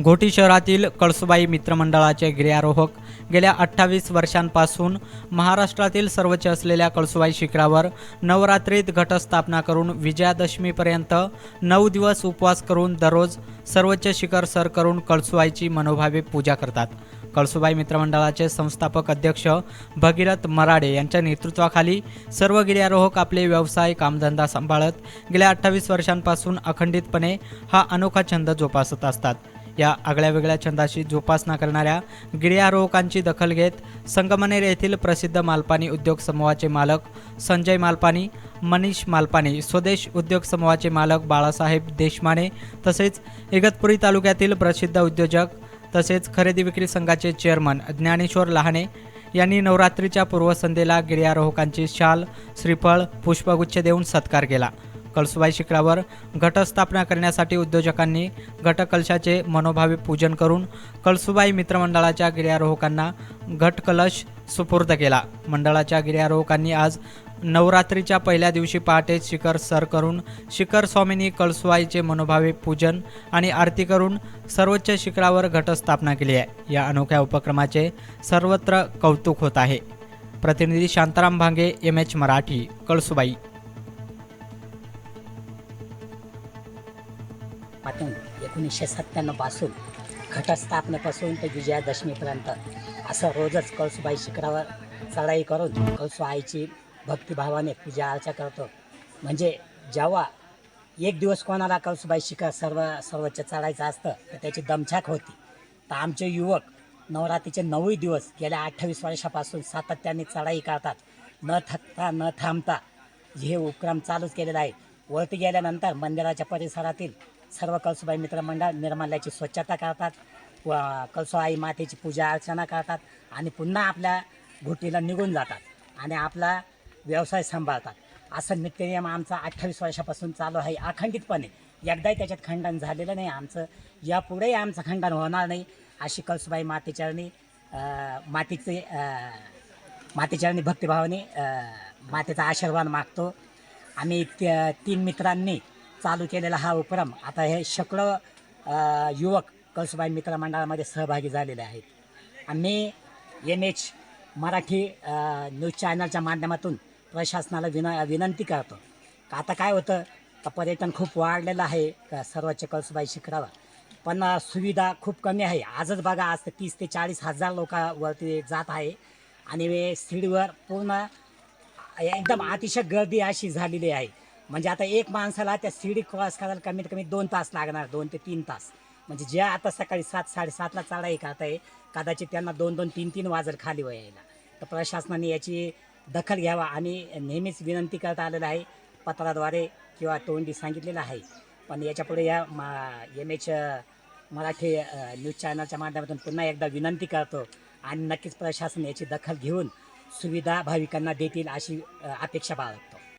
घोटी शहरातील कळसुबाई मित्रमंडळाचे गिर्यारोहक गेल्या अठ्ठावीस वर्षांपासून महाराष्ट्रातील सर्वोच्च असलेल्या कळसुबाई शिखरावर नवरात्रीत घटस्थापना करून विजयादशमीपर्यंत नऊ दिवस उपवास करून दररोज सर्वोच्च शिखर सर करून कळसुबाईची मनोभावे पूजा करतात. कळसुबाई मित्रमंडळाचे संस्थापक अध्यक्ष भगीरथ मराडे यांच्या नेतृत्वाखाली सर्व गिर्यारोहक आपले व्यवसाय कामधंदा सांभाळत गेल्या अठ्ठावीस वर्षांपासून अखंडितपणे हा अनोखा छंद जोपासत असतात. या आगळ्या वेगळ्या छंदाशी जोपासना करणाऱ्या गिर्यारोहकांची दखल घेत संगमनेर येथील प्रसिद्ध मालपानी उद्योग समूहाचे मालक संजय मालपानी मनीष मालपानी स्वदेश उद्योग समूहाचे मालक बाळासाहेब देशमाने तसेच इगतपुरी तालुक्यातील प्रसिद्ध उद्योजक तसेच खरेदी विक्री संघाचे चेअरमन ज्ञानेश्वर लहाने यांनी नवरात्रीच्या पूर्वसंध्येला गिर्यारोहकांची शाल श्रीफळ पुष्पगुच्छ देऊन सत्कार केला. कळसुबाई शिखरावर घटस्थापना करण्यासाठी उद्योजकांनी घटकलशाचे मनोभावे पूजन करून कळसुबाई मित्रमंडळाच्या गिर्यारोहकांना घटकलश सुपूर्द केला. मंडळाच्या गिर्यारोहकांनी आज नवरात्रीच्या पहिल्या दिवशी पहाटे शिखर सर करून शिखर स्वामींनी कळसुवाईचे मनोभावे पूजन आणि आरती करून सर्वोच्च शिखरावर घटस्थापना केली आहे. या अनोख्या उपक्रमाचे सर्वत्र कौतुक होत आहे. प्रतिनिधी शांताराम भांगे एम एच मराठी कळसुबाई. पासून एकोणीसशे सत्त्याण्णवपासून घटस्थापनेपासून ते विजयादशमीपर्यंत असं रोजच कळसूबाई शिखरावर चढाई करून कळसू आईची भक्तिभावाने पूजा अर्चा करतो. म्हणजे जेव्हा एक दिवस कोणाला कळसूबाई शिखर सर्व सर्वोच्च चढायचं असतं तर त्याची दमछाक होती. तर आमचे युवक नवरात्रीचे नऊही दिवस गेल्या अठ्ठावीस वर्षापासून सातत्याने चढाई करतात. न थकता न थांबता हे उपक्रम चालूच केलेला आहे. वरती गेल्यानंतर मंदिराच्या परिसरातील सर्व कळसुबाई मित्रमंडळ निर्माल्याची स्वच्छता करतात व कळसुबाई मातेची पूजा अर्चना करतात आणि पुन्हा आपल्या घुटीला निघून जातात आणि आपला व्यवसाय सांभाळतात. असं नित्यनियम आमचा अठ्ठावीस वर्षापासून चालू आहे. अखंडितपणे एकदाही त्याच्यात खंडन झालेलं नाही. आमचं यापुढेही आमचं खंडन होणार नाही अशी कळसुबाई मातेचरणी मातीचे मातेचरणी भक्तिभावाने मातेचा आशीर्वाद मागतो. आम्ही त्या तीन मित्रांनी चालू केलेला हा उपक्रम. आता हे शेकडो युवक कळसुबाई मित्रमंडळामध्ये सहभागी झालेले आहेत. आम्ही एम एच मराठी न्यूज चॅनलच्या माध्यमातून प्रशासनाला विन विनंती करतो. का आता काय होतं तर पर्यटन खूप वाढलेलं आहे का सर्वच कळसुबाई शिखरावर. पण सुविधा खूप कमी आहे. आजच बघा आज तीस ते चाळीस हजार लोकांवरती जात आहे. आणि सीडीवर पूर्ण एकदम अतिशय गर्दी अशी झालेली आहे. म्हणजे आता एक माणसाला त्या शिडी क्रॉस करायला कमीत कमी दोन तास लागणार दोन ते तीन तास. म्हणजे ज्या आता सकाळी सात साडेसातला चढाई करत आहे कदाचित त्यांना दोन दोन तीन तीन वाजर खाली यायला तर प्रशासनाने याची दखल घ्यावा आणि नेहमीच विनंती करत आलेलं आहे पत्राद्वारे किंवा तोंडी सांगितलेलं आहे. पण याच्यापुढे या मा एम एच मराठी न्यूज चॅनलच्या माध्यमातून पुन्हा एकदा विनंती करतो आणि नक्कीच प्रशासन याची दखल घेऊन सुविधा भाविकांना देतील अशी अपेक्षा बाळगतो.